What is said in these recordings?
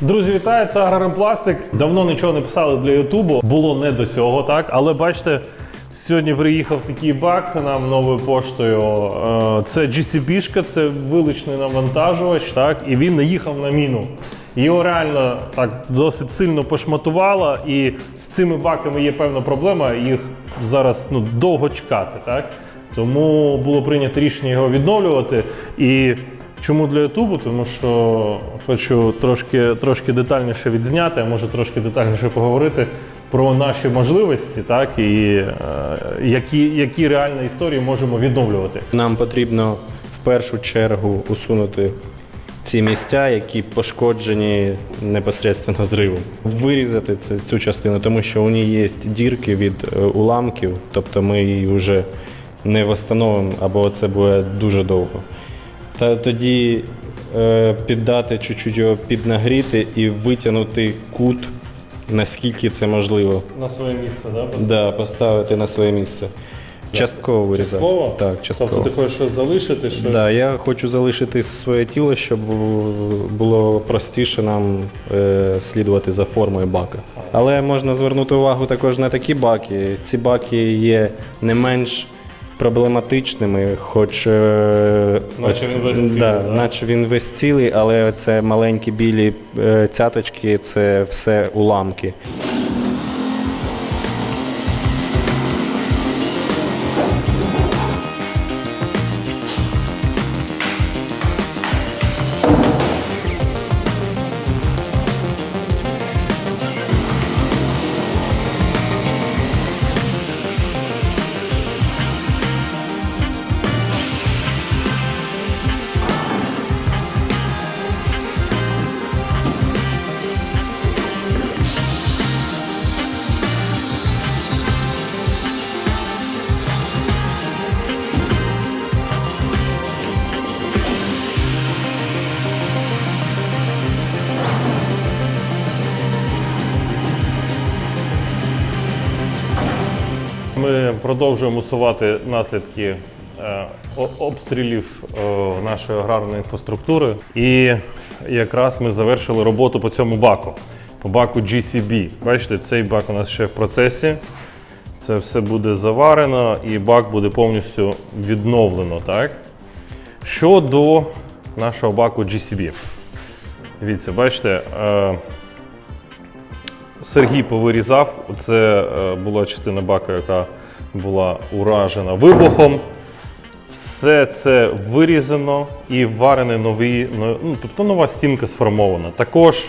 Друзі, вітаю! Це Агроремпластик. Давно нічого не писали для Ютубу. Було не до цього, так. Але бачите, сьогодні приїхав такий бак нам новою поштою. Е, Це GCB-шка, це виличний навантажувач, так, і він наїхав на міну. Його реально так досить сильно пошматувало, і з цими баками є певна проблема. Їх зараз ну, довго чекати, так. Тому було прийнято рішення його відновлювати. І Чому для Ютубу? Тому що хочу трошки, трошки детальніше відзняти, а може трошки детальніше поговорити про наші можливості, так і е, які, які реальні історії можемо відновлювати. Нам потрібно в першу чергу усунути ці місця, які пошкоджені непосередньо зривом. Вирізати це, цю частину, тому що у ній є дірки від е, уламків, тобто ми її вже не встановимо, або це буде дуже довго. Та тоді е, піддати чуть-чуть його піднагріти і витягнути кут, наскільки це можливо. На своє місце, да? Да, поставити на своє місце. Частково вирізати. Частково? Так, частково. Тобто ти хочеш щось залишити, щось. Да, я хочу залишити своє тіло, щоб було простіше нам е, слідувати за формою бака. Але можна звернути увагу також на такі баки. Ці баки є не менш проблематичними, хоч е, Наче він весь цілий, да, да? наче він весь цілий, але це маленькі білі е, цяточки, це все уламки. Ми продовжуємо усувати наслідки е, обстрілів е, нашої аграрної інфраструктури. І якраз ми завершили роботу по цьому баку, по баку GCB. Бачите, цей бак у нас ще в процесі. Це все буде заварено і бак буде повністю відновлено. Так? Щодо нашого баку GCB. Дивіться, бачите, е, Сергій повирізав. Це е, була частина бака, яка була уражена вибухом. Все це вирізано і варений новий, ну, тобто нова стінка сформована. Також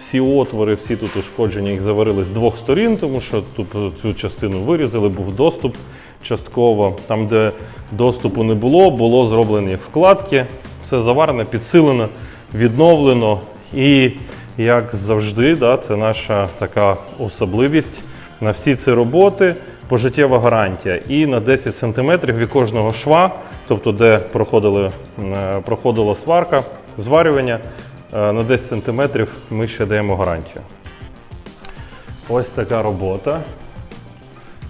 всі отвори, всі тут ушкодження їх заварили з двох сторін, тому що тут цю частину вирізали, був доступ частково. Там, де доступу не було, було зроблені вкладки. Все заварено, підсилено, відновлено. І як завжди, да, це наша така особливість. На всі ці роботи пожиттєва гарантія. І на 10 см від кожного шва, тобто де проходили, е, проходила сварка, зварювання, е, на 10 см ми ще даємо гарантію. Ось така робота.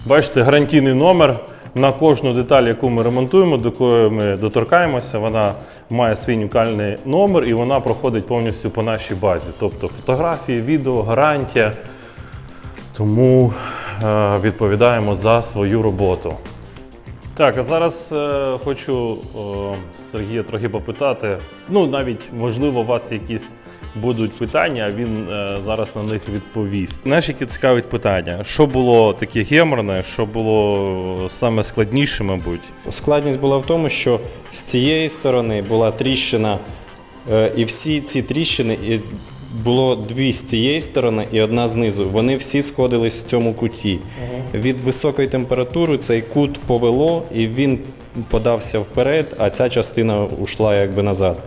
Бачите, гарантійний номер на кожну деталь, яку ми ремонтуємо, до якої ми доторкаємося, вона має свій унікальний номер і вона проходить повністю по нашій базі. Тобто фотографії, відео, гарантія. Тому е, відповідаємо за свою роботу. Так, а зараз е, хочу е, Сергія трохи попитати. Ну, навіть можливо, у вас якісь будуть питання, а він е, зараз на них відповість. Наші які цікавить питання: що було таке геморне, що було саме складніше, мабуть. Складність була в тому, що з цієї сторони була тріщина, е, і всі ці тріщини і було дві з цієї сторони і одна знизу. Вони всі сходились в цьому куті. Від високої температури цей кут повело, і він подався вперед, а ця частина ушла якби назад.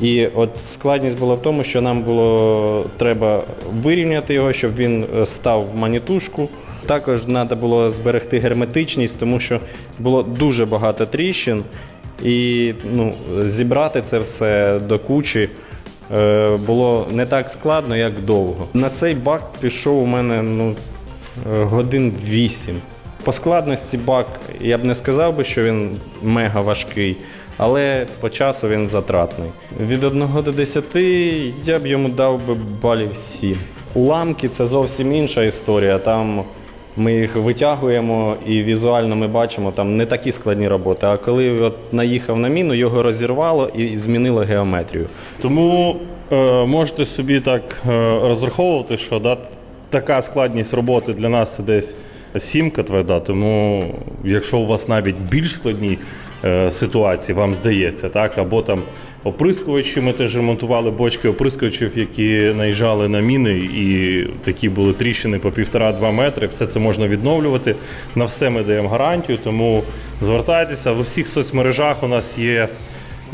І от складність була в тому, що нам було треба вирівняти його, щоб він е, став в манітушку. Також треба було зберегти герметичність, тому що було дуже багато тріщин, і ну, зібрати це все до кучі е, було не так складно, як довго. На цей бак пішов у мене ну, е, годин 8. По складності бак я б не сказав би, що він мега важкий. Але по часу він затратний. Від 1 до 10 я б йому дав би балів 7. Уламки це зовсім інша історія. Там ми їх витягуємо і візуально ми бачимо там не такі складні роботи. А коли от наїхав на міну, його розірвало і змінило геометрію. Тому е, можете собі так е, розраховувати, що да, така складність роботи для нас це десь сімка тверда. Тому якщо у вас навіть більш складні ситуації, вам здається, так, або там оприскувачі, ми теж ремонтували бочки оприскувачів, які наїжджали на міни, і такі були тріщини по півтора-два метри. Все це можна відновлювати. На все ми даємо гарантію, тому звертайтеся в усіх соцмережах. У нас є.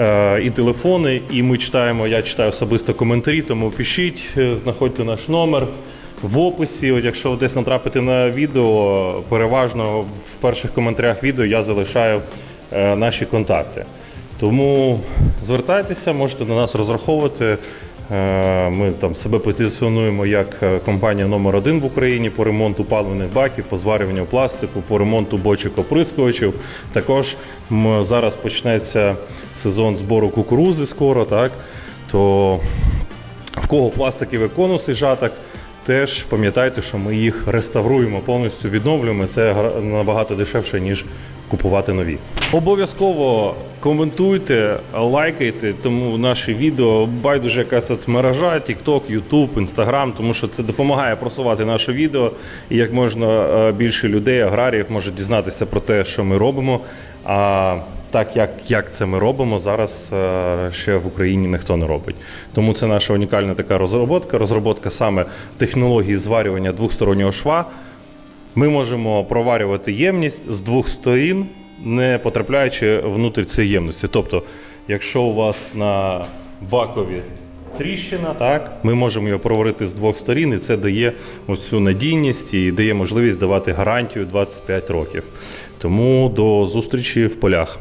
Е, і телефони, і ми читаємо. Я читаю особисто коментарі, тому пишіть, е, знаходьте наш номер в описі. От якщо десь натрапите на відео, переважно в перших коментарях відео я залишаю е, наші контакти. Тому звертайтеся, можете на нас розраховувати. Е, Ми там себе позиціонуємо як е, компанія номер один в Україні по ремонту паливних баків, по зварюванню пластику, по ремонту бочок оприскувачів. Також зараз почнеться сезон збору кукурузи скоро, так то в кого пластикові конуси жаток. Теж пам'ятайте, що ми їх реставруємо, повністю відновлюємо. Це набагато дешевше, ніж купувати нові. Обов'язково коментуйте, лайкайте, тому наші відео байдуже яка соцмережа, TikTok, YouTube, Instagram, тому що це допомагає просувати наше відео, і як можна е, більше людей, аграріїв можуть дізнатися про те, що ми робимо. А так як, як це ми робимо, зараз е, ще в Україні ніхто не робить. Тому це наша унікальна така розробка, розробка саме технології зварювання двостороннього шва. Ми можемо проварювати ємність з двох сторін, не потрапляючи внутрі цієї ємності. Тобто, якщо у вас на бакові тріщина, так, ми можемо його проварити з двох сторін, і це дає ось цю надійність і дає можливість давати гарантію 25 років. Тому до зустрічі в полях.